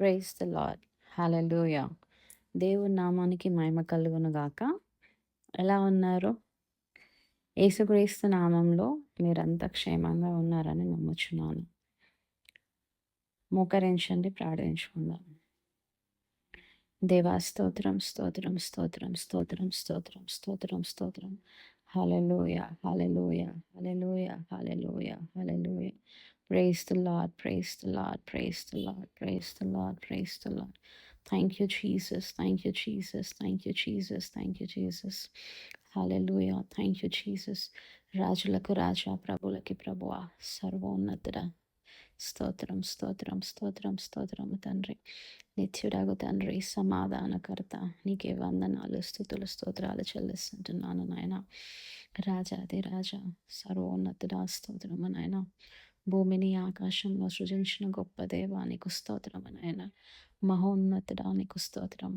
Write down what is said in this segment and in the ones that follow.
Praise the lord హలలుయా దేవుని నామానికి మహిమ కలుగును గాక. ఎలా ఉన్నారు? యేసుక్రీస్తు నామంలో మీరంతా క్షేమంగా ఉన్నారని నమ్ముచున్నాను. మోకరించండి ప్రార్థించుకుందాం. దేవా స్తోత్రం స్తోత్రం స్తోత్రం స్తోత్రం స్తోత్రం స్తోత్రం స్తోత్రం. హల్లెలూయా హల్లెలూయా హల్లెలూయా హల్లెలూయా హల్లెలూయా Praise the Lord, praise the Lord, praise the Lord, praise the Lord, praise the Lord. Thank you, Jesus. Thank you, Jesus. Thank you, Jesus. Thank you, Jesus. Hallelujah. Thank you, Jesus. రాజులకు రాజా ప్రభులకి ప్రభువా సర్వోన్నతుడ స్తోత్రం స్తోత్రం స్తోత్రం స్తోత్రం తండ్రి నిత్యుడగు తండ్రి సమాధానకర్త నీకే వందనాలు స్థుతులు స్తోత్రాలు చెల్లిస్తుంటున్నాను నాయన రాజాది రాజా సర్వోన్నతుడా స్తోత్రము నాయన భూమిని ఆకాశంలో సృజించిన గొప్ప దేవానికి స్తోత్రము నాయన మహోన్నతుడానికి స్తోత్రం.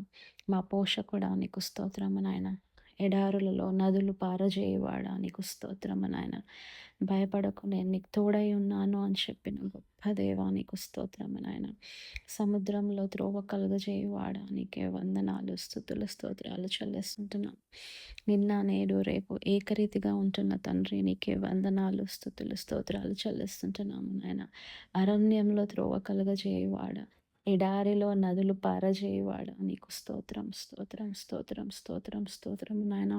మా పోషకుడానికి స్తోత్రము నాయన ఎడారులలో నదులు పారజేయవాడా? నీకు స్తోత్రము నాయన. భయపడకు నేను నీకు తోడై ఉన్నాను అని చెప్పిన గొప్ప దేవా నీకు స్తోత్రము నాయన. సముద్రంలో త్రోవ కలుగజేయవాడా? నీకే వందనాలు స్థుతుల స్తోత్రాలు చెల్లిస్తుంటున్నాం. నిన్న నేడు రేపు ఏకరీతిగా ఉంటున్న తండ్రి నీకే వందనాలు స్థుతులు స్తోత్రాలు చెల్లిస్తుంటున్నాము నాయన. అరణ్యంలో త్రోవ కలుగజేయవాడా? ఎడారిలో నదులు పారజేయవాడా. నీకు స్తోత్రం స్తోత్రం స్తోత్రం స్తోత్రం స్తోత్రం నాయన.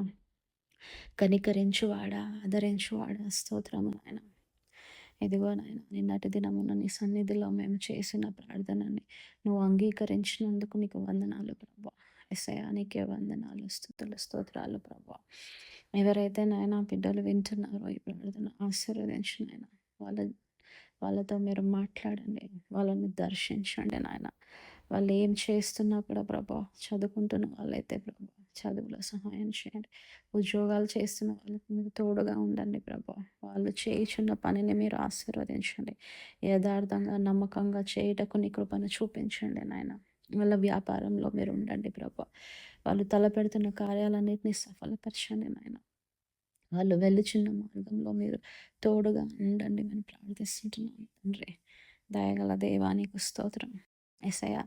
కనికరించువాడా ఆదరించువాడా స్తోత్రము నాయన. ఇదిగో నాయన నిన్నటి దినమున నీ సన్నిధిలో మేము చేసిన ప్రార్థనని నువ్వు అంగీకరించినందుకు నీకు వందనాలు ప్రభా. ఎసయానికే వందనాలు స్థుతులు స్తోత్రాలు ప్రభా. ఎవరైతే నాయన బిడ్డలు వింటున్నారో ఈ ప్రార్థన ఆశీర్వదించినైనా వాళ్ళ వాళ్ళతో మీరు మాట్లాడండి. వాళ్ళని దర్శించండి నాయన. వాళ్ళు ఏం చేస్తున్నా కూడా ప్రభా చదువుకుంటున్న వాళ్ళైతే ప్రభా చదువులో సహాయం చేయండి. ఉద్యోగాలు చేస్తున్న వాళ్ళకి మీరు తోడుగా ఉండండి ప్రభా. వాళ్ళు చేయుచున్న పనిని మీరు ఆశీర్వదించండి. యథార్థంగా నమ్మకంగా చేయుటకు నీ కృపను చూపించండి నాయన. వాళ్ళ వ్యాపారంలో మీరు ఉండండి ప్రభా. వాళ్ళు తలపెడుతున్న కార్యాలన్నింటినీ సఫలపరచండి నాయన. వాళ్ళు వెళ్ళుచున్న మార్గంలో మీరు తోడుగా ఉండండి. అని ప్రార్థిస్తుంటున్నాను తండ్రి దయగల దేవానికి స్తోత్రం. ఎసయ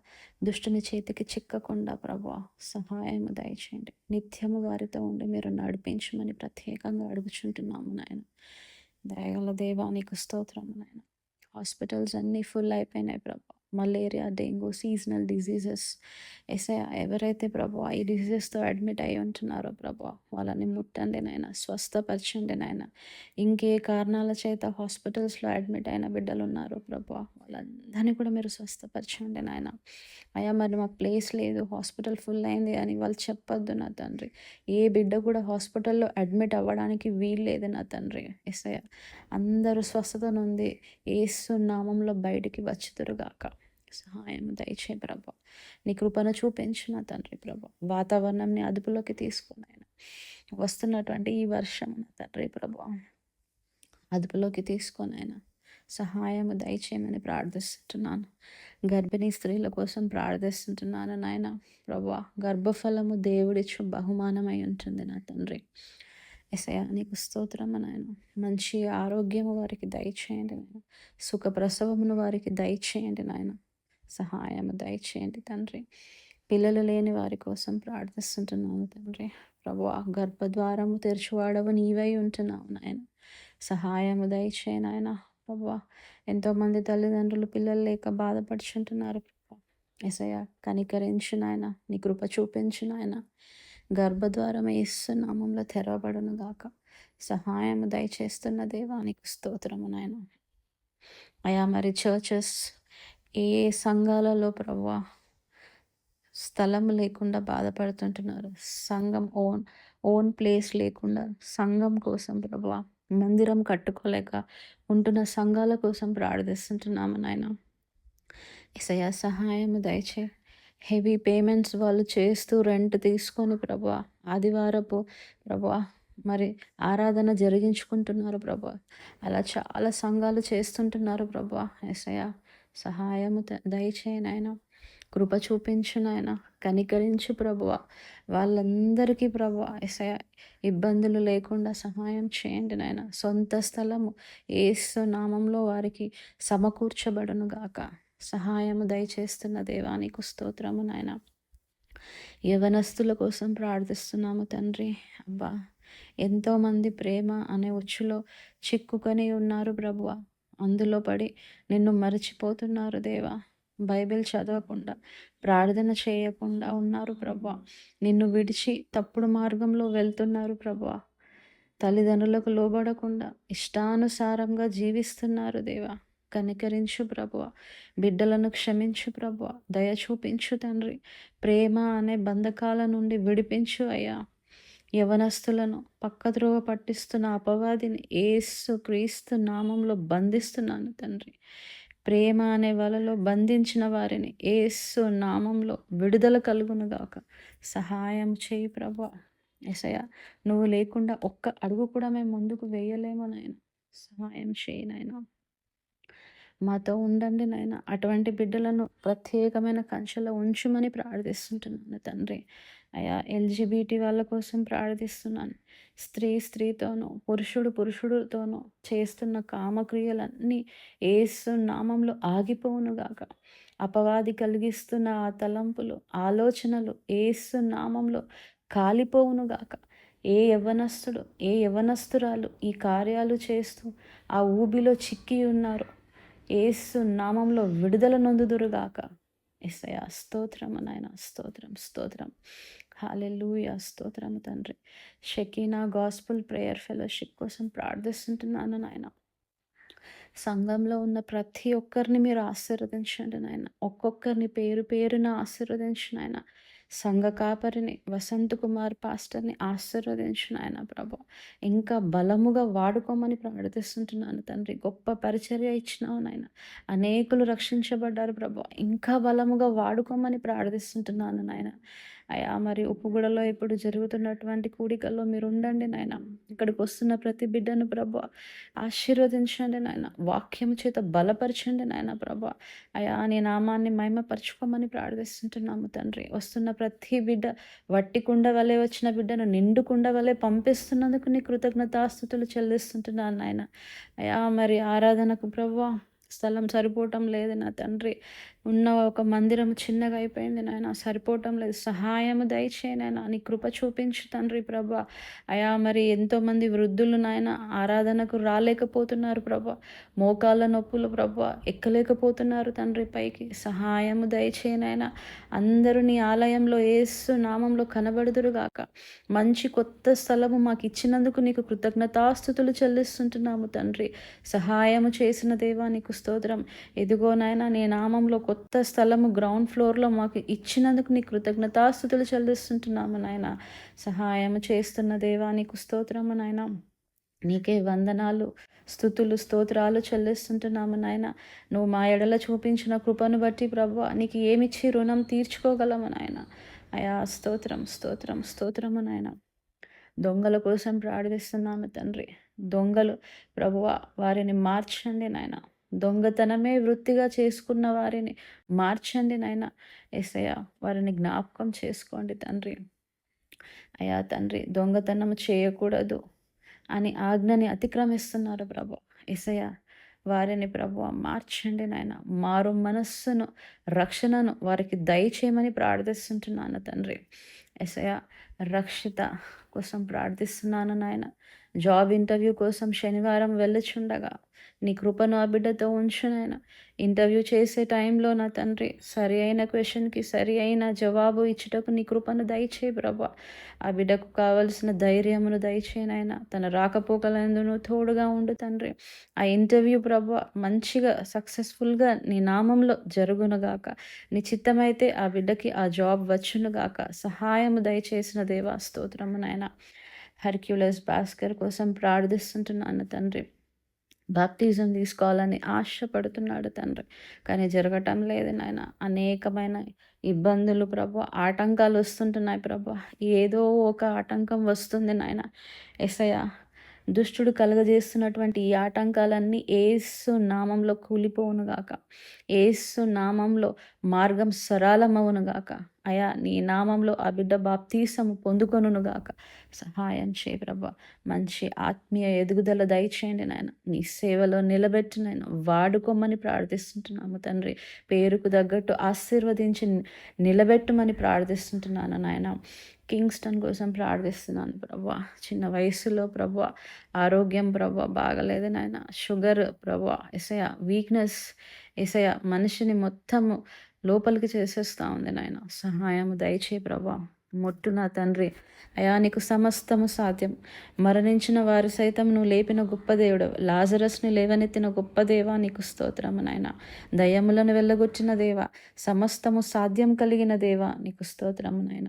దుష్టుని చేతికి చిక్కకుండా ప్రభా సహాయము దయచేయండి. నిత్యము వారితో ఉండి మీరు నడిపించమని ప్రత్యేకంగా అడుగుచుంటున్నాము నాయన. దయగల దేవానికి స్తోత్రం నాయన. హాస్పిటల్స్ అన్నీ ఫుల్ అయిపోయినాయి Prabha. Malaria dengue seasonal diseases SI ఎవరైతే ప్రభా ఈ డిజీజెస్తో అడ్మిట్ అయి ఉంటున్నారో ప్రభా వాళ్ళని ముట్టండి నాయన స్వస్థపరచండి నాయన ఇంకే కారణాల చేత హాస్పిటల్స్లో అడ్మిట్ అయిన బిడ్డలు ఉన్నారు ప్రభా వాళ్ళందరినీ కూడా మీరు స్వస్థపరచండి నాయన అయ్యా మరి మాకు ప్లేస్ లేదు హాస్పిటల్ ఫుల్ అయింది అని వాళ్ళు చెప్పొద్దు నా తండ్రి. ఏ బిడ్డ కూడా హాస్పిటల్లో అడ్మిట్ అవ్వడానికి వీల్లేదు నా తండ్రి ఎస్ఐ. అందరూ స్వస్థత నుండి ఏసు నామంలో బయటికి వచ్చుతురుగాక సహాయం దయచే ప్రభా. నీ కృపను చూపించిన తండ్రి ప్రభా. వాతావరణంని అదుపులోకి తీసుకుని ఆయన వస్తున్నటువంటి ఈ వర్షం నా తండ్రి ప్రభా. అదుపులోకి తీసుకొనైనా సహాయం దయచేయమని ప్రార్థిస్తున్నాను గర్భిణీ స్త్రీల కోసం ప్రార్థిస్తుంటున్నాను నాయన. ప్రభా గర్భఫలము దేవుడిచ్చు బహుమానమై ఉంటుంది నా తండ్రి. ఎసయా నీకు స్తోత్రము నాయన. మంచి ఆరోగ్యము వారికి దయచేయండి నాయన. సుఖ ప్రసవమును వారికి దయచేయండి నాయన. సహాయం దయచేయండి తండ్రి. పిల్లలు లేని వారి కోసం ప్రార్థిస్తుంటున్నాను తండ్రి. ప్రభు గర్భద్వారము తెరిచివాడవు నీవై ఉంటున్నావు నాయన. సహాయము దయచేయ నాయన. ప్రభు ఎంతోమంది తల్లిదండ్రులు పిల్లలు లేక బాధపడుచుంటున్నారు ఎసయ కనికరించు నాయన. నీ కృప చూపించు నాయన. గర్భద్వారం నామంలో తెరవబడును గాక. సహాయం దయచేస్తున్న దేవానికి స్తోత్రము నాయన. అయా మరి చర్చెస్ ఏ సంఘాలలో ప్రభా స్థలం లేకుండా బాధపడుతుంటున్నారు. సంఘం ఓన్ ఓన్ ప్లేస్ లేకుండా సంఘం కోసం ప్రభా మందిరం కట్టుకోలేక ఉంటున్న సంఘాల కోసం ప్రార్థిస్తుంటున్నాము నాయన? ఇసయ సహాయం దయచే. హెవీ పేమెంట్స్ వాళ్ళు చేస్తూ రెంట్ తీసుకొని ప్రభా ఆదివారపు ప్రభా మరి ఆరాధన జరిగించుకుంటున్నారు ప్రభా అలా చాలా సంఘాలు చేస్తుంటున్నారు ప్రభా ఎసయా సహాయము దయచేయనైనా కృప చూపించు నాయన కనికరించు ప్రభువ వాళ్ళందరికీ ప్రభు ఇబ్బందులు లేకుండా సహాయం చేయండి నాయన. సొంత స్థలము ఏసు నామంలో వారికి సమకూర్చబడును గాక. సహాయము దయచేస్తున్న దేవానికి స్తోత్రము నాయన. యవనస్తుల కోసం ప్రార్థిస్తున్నాము తండ్రి. అబ్బా ఎంతోమంది ప్రేమ అనే ఉచ్చులో చిక్కుకొని ఉన్నారు ప్రభువ. అందులో పడి నిన్ను మరచిపోతున్నారు దేవా. బైబిల్ చదవకుండా ప్రార్థన చేయకుండా ఉన్నారు ప్రభా. నిన్ను విడిచి తప్పుడు మార్గంలో వెళ్తున్నారు ప్రభా. తల్లిదండ్రులకు లోబడకుండా ఇష్టానుసారంగా జీవిస్తున్నారు దేవా. కనికరించు ప్రభువ బిడ్డలను క్షమించు ప్రభువ దయ చూపించు తండ్రి. ప్రేమ అనే బంధకాల నుండి విడిపించు అయ్యా. యవనస్తులను పక్కద్రోవ పట్టిస్తున్న అపవాదిని ఏసు క్రీస్తు నామంలో బంధిస్తున్నాను తండ్రి. ప్రేమ అనే వలలో బంధించిన వారిని ఏసు నామంలో విడుదల కలుగునుగాక సహాయం చేయి ప్రభా. ఎసయ నువ్వు లేకుండా ఒక్క అడుగు కూడా మేము ముందుకు వేయలేము నాయన. సహాయం చేయి నాయన. మాతో ఉండండి నాయన. అటువంటి బిడ్డలను ప్రత్యేకమైన కంచెలో ఉంచుమని ప్రార్థిస్తుంటున్నాను తండ్రి. అయా ఎల్జిబిటి వాళ్ళ కోసం ప్రార్థిస్తున్నాను. స్త్రీ స్త్రీతోనూ పురుషుడు పురుషుడితోనూ చేస్తున్న కామక్రియలన్నీ ఏసు నామంలో ఆగిపోవునుగాక అపవాది కలిగిస్తున్న ఆ తలంపులు ఆలోచనలు ఏసు నామంలో కాలిపోవునుగాక ఏ యవనస్తుడు ఏ యవనస్తురాలు ఈ కార్యాలు చేస్తూ ఆ ఊబిలో చిక్కి ఉన్నారు ఏసు నామంలో విడుదల నొందుదురుగాక ఎస్ఐ స్తోత్రం నాయన స్తోత్రం స్తోత్రం. హాలెలూయ స్తోత్రము తండ్రి. షకీనా గాస్పుల్ ప్రేయర్ ఫెలోషిప్ కోసం ప్రార్థిస్తుంటున్నాను నాయన. సంఘంలో ఉన్న ప్రతి ఒక్కరిని మీరు ఆశీర్వదించండి నాయన. ఒక్కొక్కరిని పేరు పేరున ఆశీర్వదించిన ఆయన సంఘ కాపరిని వసంత్ కుమార్ పాస్టర్ని ఆశీర్వదించిన ఆయన ప్రభు. ఇంకా బలముగా వాడుకోమని ప్రార్థిస్తుంటున్నాను తండ్రి. గొప్ప పరిచర్య ఇచ్చినావు నాయన. అనేకులు రక్షించబడ్డారు ప్రభు. ఇంకా బలముగా వాడుకోమని ప్రార్థిస్తుంటున్నాను నాయన. అయా మరి ఉప్పుగూడలో ఇప్పుడు జరుగుతున్నటువంటి కూడికల్లో మీరు ఉండండి నాయన. ఇక్కడికి వస్తున్న ప్రతి బిడ్డను ప్రభు ఆశీర్వదించండి నాయన. వాక్యం చేత బలపరచండి నాయన ప్రభు. అయా నీ నామాన్ని మహిమపరచుకోమని ప్రార్థిస్తుంటున్నాము తండ్రి. వస్తున్న ప్రతి బిడ్డ వట్టి కుండ వలె వచ్చిన బిడ్డను నిండు కుండ వలె పంపిస్తున్నందుకు నీ కృతజ్ఞతాస్థుతులు చెల్లిస్తుంటున్నాను నాయన. అయా మరి ఆరాధనకు ప్రభు స్థలం సరిపోవటం లేదు. నా తండ్రి ఉన్న ఒక మందిరం చిన్నగా అయిపోయింది నాయన. సరిపోవటం లేదు. సహాయము దయచేయనైనా నీ కృప చూపించు తండ్రి ప్రభా. అయా మరి ఎంతోమంది వృద్ధులు నాయన ఆరాధనకు రాలేకపోతున్నారు ప్రభా. మోకాళ్ళ నొప్పులు ప్రభా ఎక్కలేకపోతున్నారు తండ్రి పైకి. సహాయము దయచేయనైనా అందరూ నీ ఆలయంలో ఏసు నామంలో కనబడుదురుగాక మంచి కొత్త స్థలము మాకు ఇచ్చినందుకు నీకు కృతజ్ఞతాస్థుతులు చెల్లిస్తుంటున్నాము తండ్రి. సహాయము చేసిన దేవా నీకు స్తోత్రం. ఎదుగో నాయన నీ నామంలో కొత్త స్థలము గ్రౌండ్ ఫ్లోర్లో మాకు ఇచ్చినందుకు నీ కృతజ్ఞతాస్థుతులు చెల్లిస్తుంటున్నాము నాయన. సహాయం చేస్తున్న దేవా నీకు స్తోత్రము నాయన. నీకే వందనాలు స్థుతులు స్తోత్రాలు చెల్లిస్తుంటున్నాము నాయన. నువ్వు మా ఎడల చూపించిన కృపను బట్టి ప్రభు నీకు ఏమిచ్చి రుణం తీర్చుకోగలము నాయన. అయా స్తోత్రం స్తోత్రం స్తోత్రము నాయన. దొంగల కోసం ప్రార్థిస్తున్నాము తండ్రి. దొంగలు ప్రభువ వారిని మార్చండి నాయన. దొంగతనమే వృత్తిగా చేసుకున్న వారిని మార్చండి నాయన. ఎసయ వారిని జ్ఞాపకం చేసుకోండి తండ్రి. అయ్యా తండ్రి దొంగతనం చేయకూడదు అని ఆజ్ఞని అతిక్రమిస్తున్నారు ప్రభు. ఎసయ వారిని ప్రభు మార్చండి నాయన. మారు మనస్సును రక్షణను వారికి దయచేయమని ప్రార్థిస్తుంటున్నాను తండ్రి. ఎసయ రక్షిత కోసం ప్రార్థిస్తున్నాను నాయన. జాబ్ ఇంటర్వ్యూ కోసం శనివారం వెళ్ళుచుండగా నీ కృపను ఆ బిడ్డతో ఉంచునైనా ఇంటర్వ్యూ చేసే టైంలో నా తండ్రి సరి అయిన క్వశ్చన్కి సరి అయిన జవాబు ఇచ్చుటకు నీ కృపను దయచేయి ప్రభా. ఆ బిడ్డకు కావలసిన ధైర్యమును దయచేయనైనా తన రాకపోకలందును తోడుగా ఉండు తండ్రి. ఆ ఇంటర్వ్యూ ప్రభా మంచిగా సక్సెస్ఫుల్గా నీ నామంలో జరుగునుగాక నీ చిత్తమైతే ఆ బిడ్డకి ఆ జాబ్ వచ్చునుగాక సహాయము దయచేసిన దేవా స్తోత్రమునైనా హెర్క్యులస్ భాస్కర్ కోసం ప్రార్థిస్తుంటున్నాను తండ్రి. బాప్తిజం తీసుకోవాలని ఆశపడుతున్నాడు తండ్రి. కానీ జరగటం లేదు నాయన. అనేకమైన ఇబ్బందులు ప్రభు ఆటంకాలు వస్తుంటున్నాయి ప్రభు. ఏదో ఒక ఆటంకం వస్తుంది నాయన. ఎసయ దుష్టుడు కలగజేస్తున్నటువంటి ఈ ఆటంకాలన్నీ ఏసు నామంలో కూలిపోవునుగాక. ఏసు నామంలో మార్గం సరళమవునుగాక. అయా నీ నామంలో ఆ బిడ్డ బాప్తీసము పొందుకొనుగాక సహాయం చేయ ప్రభా. మంచి ఆత్మీయ ఎదుగుదల దయచేయండి నాయన. నీ సేవలో నిలబెట్టి నాయన వాడుకోమని ప్రార్థిస్తుంటున్నాము తండ్రి. పేరుకు తగ్గట్టు ఆశీర్వదించి నిలబెట్టమని ప్రార్థిస్తుంటున్నాను నాయన. కింగ్స్టన్ కోసం ప్రార్థిస్తున్నాను ప్రభా. చిన్న వయసులో ప్రభా ఆరోగ్యం ప్రభా బాగలేదు నాయన. షుగర్ ప్రభా ఎసయ వీక్నెస్ ఎసయ మనిషిని మొత్తము లోపలికి చేసేస్తూ ఉంది నాయన. సహాయము దయచే ప్రభా. మొట్టు నా తండ్రి. అయా నీకు సమస్తము సాధ్యం. మరణించిన వారు సైతం నువ్వు లేపిన గొప్ప దేవుడు. లాజరస్ని లేవనెత్తిన గొప్ప దేవా నీకు స్తోత్రము నాయన. దయములను వెళ్ళగొచ్చిన దేవ. సమస్తము సాధ్యం కలిగిన దేవా నీకు స్తోత్రము నాయన.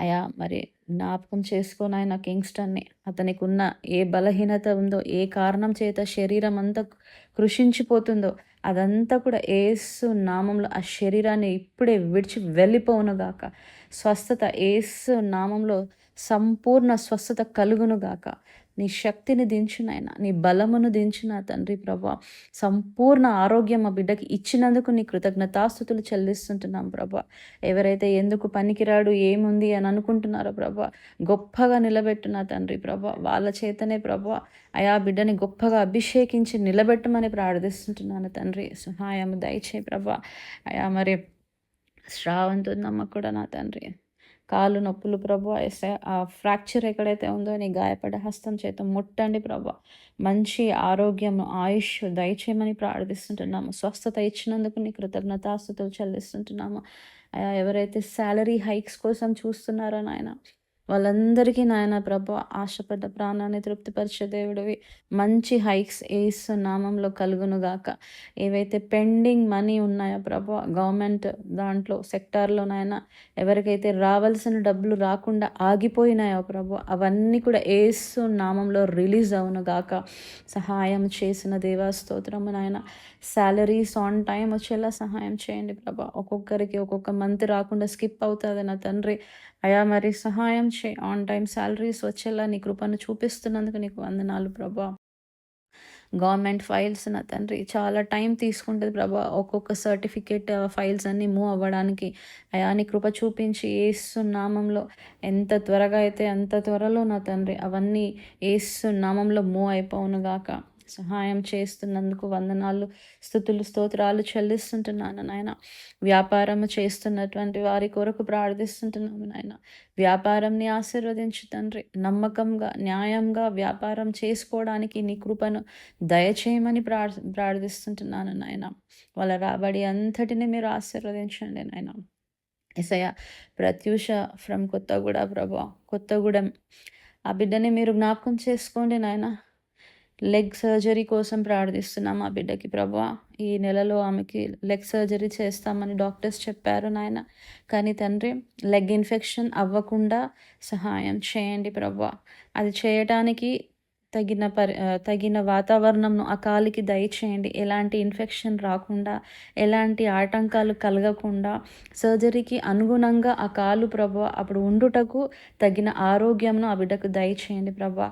అయా మరి జ్ఞాపకం చేసుకొని ఆయన కింగ్స్టన్ని. అతనికి ఉన్న ఏ బలహీనత ఉందో ఏ కారణం చేత శరీరం అంతా కృషించిపోతుందో అదంతా కూడా ఏసు నామంలో ఆ శరీరాన్ని ఇప్పుడే విడిచి వెళ్ళిపోవునుగాక. స్వస్థత ఏసు నామంలో సంపూర్ణ స్వస్థత కలుగునుగాక. నీ శక్తిని దించునైనా నీ బలమును దించిన తండ్రి ప్రభా. సంపూర్ణ ఆరోగ్యం ఆ బిడ్డకి ఇచ్చినందుకు నీ కృతజ్ఞతాస్థుతులు చెల్లిస్తుంటున్నాం ప్రభా. ఎవరైతే ఎందుకు పనికిరాడు ఏముంది అని అనుకుంటున్నారో ప్రభా గొప్పగా నిలబెట్టున తండ్రి ప్రభా. వాళ్ళ చేతనే ప్రభా అయా బిడ్డని గొప్పగా అభిషేకించి నిలబెట్టమని ప్రార్థిస్తుంటున్నాను తండ్రి. సహాయం దయచే ప్రభా. అయా మరి శ్రావంతుందమ్మ కూడా నా తండ్రి. కాళ్ళు నొప్పులు ప్రభు ఆ ఫ్రాక్చర్ ఎక్కడైతే ఉందో నీ గాయపడే హస్తం చేత ముట్టండి ప్రభు. మంచి ఆరోగ్యం ఆయుష్ దయచేయమని ప్రార్థిస్తుంటున్నాము. స్వస్థత ఇచ్చినందుకు నీ కృతజ్ఞతాస్థుతులు చెల్లిస్తుంటున్నాము. ఎవరైతే శాలరీ హైక్స్ కోసం చూస్తున్నారో నాయన వాళ్ళందరికీ నాయన ప్రభు ఆశపడ్డ ప్రాణాన్ని తృప్తిపరిచే దేవుడివి. మంచి హైక్స్ ఏసు నామంలో కలుగునుగాక ఏవైతే పెండింగ్ మనీ ఉన్నాయో ప్రభు గవర్నమెంట్ దాంట్లో సెక్టార్లో నాయన ఎవరికైతే రావాల్సిన డబ్బులు రాకుండా ఆగిపోయినాయో ప్రభు అవన్నీ కూడా ఏసు నామంలో రిలీజ్ అవునుగాక సహాయం చేసిన దేవాస్తోత్రము నాయన. శాలరీస్ ఆన్ టైం వచ్చేలా సహాయం చేయండి ప్రభా. ఒక్కొక్కరికి ఒక్కొక్క మంత్ రాకుండా స్కిప్ అవుతుంది నా తండ్రి. అయా మరి సహాయం చే ఆన్ టైం శాలరీస్ వచ్చేలా నీ కృపను చూపిస్తున్నందుకు నీకు వందనాలు ప్రభా. గవర్నమెంట్ ఫైల్స్ నా తండ్రి చాలా టైం తీసుకుంటుంది ప్రభా. ఒక్కొక్క సర్టిఫికేట్ ఫైల్స్ అన్నీ మూవ్ అవ్వడానికి. అయా నీ కృప చూపించి ఏసు నామంలో ఎంత త్వరగా అయితే అంత త్వరలో నా తండ్రి అవన్నీ ఏసు నామంలో మూవ్ అయిపోవును గాక. సహాయం చేస్తున్నందుకు వందనాలు స్థుతులు స్తోత్రాలు చెల్లిస్తుంటున్నాను నాయన. వ్యాపారం చేస్తున్నటువంటి వారి కొరకు ప్రార్థిస్తుంటున్నాము నాయన. వ్యాపారంని ఆశీర్వదించు తండ్రి. నమ్మకంగా న్యాయంగా వ్యాపారం చేసుకోవడానికి నీ కృపను దయచేయమని ప్రార్ ప్రార్థిస్తుంటున్నాను నాయన. వాళ్ళ రాబడి అంతటిని మీరు ఆశీర్వదించండి నాయన. ఎసయ ప్రత్యూష ఫ్రమ్ కొత్తగూడ ప్రభా కొత్తగూడెం. ఆ బిడ్డని మీరు జ్ఞాపకం చేసుకోండి నాయన. లెగ్ సర్జరీ కోసం ప్రార్థిస్తున్నాం ఆ బిడ్డకి ప్రభా. ఈ నెలలో ఆమెకి లెగ్ సర్జరీ చేస్తామని డాక్టర్స్ చెప్పారు నాయన. కానీ తండ్రి లెగ్ ఇన్ఫెక్షన్ అవ్వకుండా సహాయం చేయండి ప్రభా. అది చేయటానికి తగిన పరి తగిన వాతావరణంను ఆ కాలికి దయచేయండి ఎలాంటి ఇన్ఫెక్షన్ రాకుండా ఎలాంటి ఆటంకాలు కలగకుండా సర్జరీకి అనుగుణంగా ఆ కాలు ప్రభా అప్పుడు ఉండుటకు తగిన ఆరోగ్యంను ఆ బిడ్డకు దయచేయండి ప్రభా.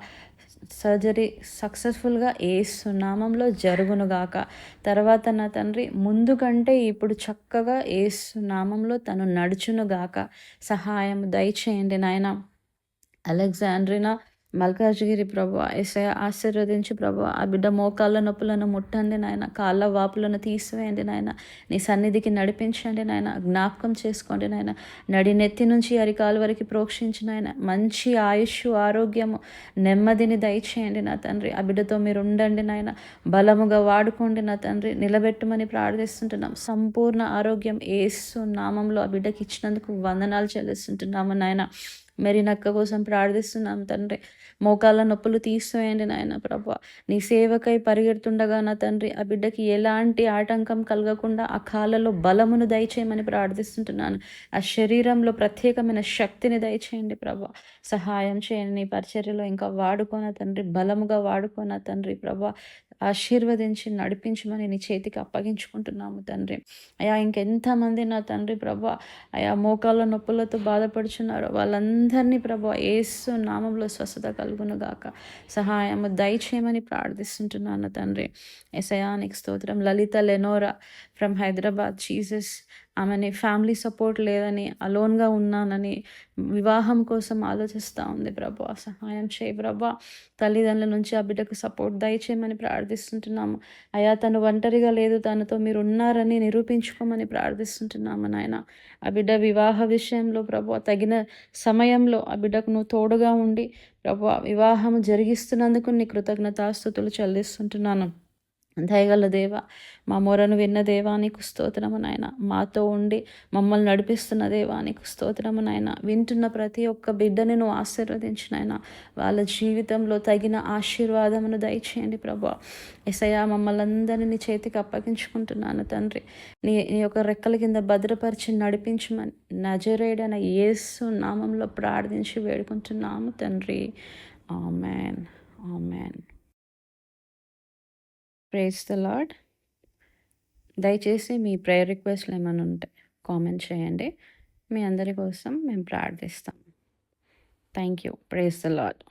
సర్జరీ సక్సెస్ఫుల్గా ఏ సునామంలో జరుగునుగాక. తర్వాత నా తండ్రి ముందు కంటే ఇప్పుడు చక్కగా ఏ సునామంలో తను నడుచునుగాక. సహాయం దయచేయండి నాయన. అలెగ్జాండ్రినా మల్కాజ్గిరి ప్రభు ఎస్ఐ ఆశీర్వదించి ప్రభు. ఆ బిడ్డ మోకాళ్ళ నొప్పులను ముట్టండి నాయన. కాళ్ళ వాపులను తీసివేయండి నాయన. నీ సన్నిధికి నడిపించండి నాయన. జ్ఞాపకం చేసుకోండి నాయన. నడి నెత్తి నుంచి అరికాల వరకు ప్రోక్షించిన ఆయన మంచి ఆయుష్ ఆరోగ్యము నెమ్మదిని దయచేయండి నా తండ్రి. ఆ బిడ్డతో మీరు ఉండండి నాయన. బలముగా వాడుకోండి నా తండ్రి. నిలబెట్టమని ప్రార్థిస్తుంటున్నాం. సంపూర్ణ ఆరోగ్యం ఏసు నామంలో ఆ బిడ్డకి ఇచ్చినందుకు వందనాలు చెల్లిస్తుంటున్నాము నాయన. మెరినక్క కోసం ప్రార్థిస్తున్నాం తండ్రి. మోకాళ్ళ నొప్పులు తీసివేయండి నాయన ప్రభా. నీ సేవకై పరిగెడుతుండగా నా తండ్రి ఆ బిడ్డకి ఎలాంటి ఆటంకం కలగకుండా ఆ కాళ్ళలో బలమును దయచేయమని ప్రార్థిస్తుంటున్నాను. ఆ శరీరంలో ప్రత్యేకమైన శక్తిని దయచేయండి ప్రభా. సహాయం చేయండి నీ పరిచర్యలో. ఇంకా వాడుకోన తండ్రి బలముగా వాడుకోన తండ్రి ప్రభా. ఆశీర్వదించి నడిపించమని నీ చేతికి అప్పగించుకుంటున్నాము తండ్రి. అయా ఇంకెంతమంది నా తండ్రి ప్రభా అయా మోకాళ్ళ నొప్పులతో బాధపడుచున్నారో వాళ్ళందరినీ ప్రభా ఏసు నామంలో స్వస్థత కలుగునుగాక సహాయము దయచేయమని ప్రార్థిస్తుంటున్నాను తండ్రి. ఎసయానికి స్తోత్రం. Lalitha Lenora from Hyderabad. Jesus ఆమెని ఫ్యామిలీ సపోర్ట్ లేదని అలోన్గా ఉన్నానని వివాహం కోసం ఆలోచిస్తూ ఉంది ప్రభా. సహాయం చేయి ప్రభా. తల్లిదండ్రుల నుంచి ఆ బిడ్డకు సపోర్ట్ దయచేయమని ప్రార్థిస్తుంటున్నాము. అయా తను ఒంటరిగా లేదు. తనతో మీరు ఉన్నారని నిరూపించుకోమని ప్రార్థిస్తుంటున్నాము నాయన. ఆ బిడ్డ వివాహ విషయంలో ప్రభు తగిన సమయంలో ఆ బిడ్డకు నువ్వు తోడుగా ఉండి ప్రభు వివాహం జరిగిస్తున్నందుకు నీ కృతజ్ఞతాస్థుతులు చెల్లిస్తుంటున్నాను. దయగల దేవ మా మొరను విన్న దేవానికి స్తోత్రము నాయన. మాతో ఉండి మమ్మల్ని నడిపిస్తున్న దేవానికి స్తోత్రము నాయన. వింటున్న ప్రతి ఒక్క బిడ్డని నువ్వు ఆశీర్వదించినాయన వాళ్ళ జీవితంలో తగిన ఆశీర్వాదమును దయచేయండి ప్రభా. ఎసయా మమ్మల్ని అందరినీ నీ చేతికి అప్పగించుకుంటున్నాను తండ్రి. నీ నీ యొక్క రెక్కల కింద భద్రపరిచి నడిపించమని నజరేడైన యేసు నామంలో ప్రార్థించి వేడుకుంటున్నాము తండ్రి. Amen. Amen. Praise the Lord దయచేసి మీ ప్రేయర్ రిక్వెస్ట్లు ఏమైనా ఉంటే కామెంట్ చేయండి. మీ అందరి కోసం మేము ప్రార్థిస్తాం. Thank you praise the Lord